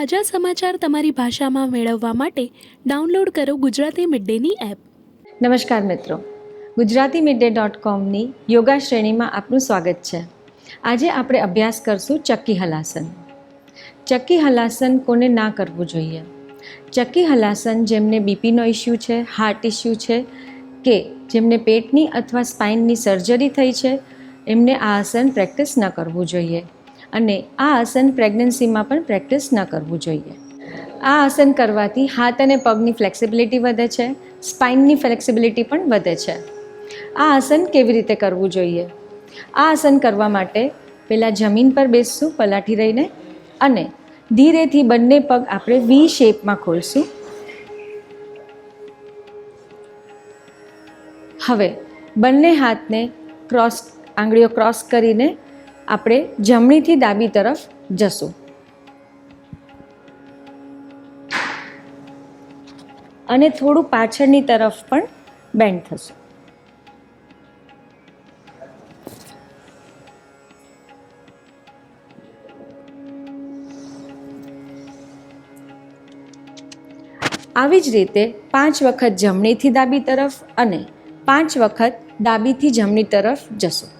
તાજા સમાચાર તમારી ભાષામાં મેળવવા માટે ડાઉનલોડ કરો ગુજરાતી મિડ ડેની એપ. નમસ્કાર મિત્રો. ગુજરાતી મિડ ડે ડોટ કોમની યોગા શ્રેણીમાં આપનું સ્વાગત છે. આજે આપણે અભ્યાસ કરશું ચક્કી હલાસન. ચક્કી હલાસન કોને ના કરવું જોઈએ? ચક્કી હલાસન જેમને બીપીનો ઇસ્યુ છે, હાર્ટ ઇસ્યુ છે કે જેમને પેટની અથવા સ્પાઇનની સર્જરી થઈ છે, એમને આ આસન પ્રેક્ટિસ ન કરવું જોઈએ. અને આ આસન પ્રેગ્નન્સીમાં પણ પ્રેક્ટિસ ન કરવું જોઈએ. આ આસન કરવાથી હાથ અને પગની ફ્લેક્સિબિલિટી વધે છે સ્પાઇનની ફ્લેક્સિબિલિટી પણ વધે છે. આ આસન કેવી રીતે કરવું જોઈએ? આ આસન કરવા માટે પહેલાં જમીન પર બેસશું, પલાઠી રહીને, અને ધીરેથી બંને પગ આપણે વી શેપમાં ખોલશું. હવે બંને હાથને ક્રોસ આંગળીઓ ક્રોસ કરીને આપણે જમણીથી ડાબી તરફ જશું. અને થોડું પાછળની તરફ પણ બેન્ડ થશું. આવી જ રીતે પાંચ વખત જમણીથી ડાબી તરફ અને પાંચ વખત ડાબીથી જમણી તરફ જશું.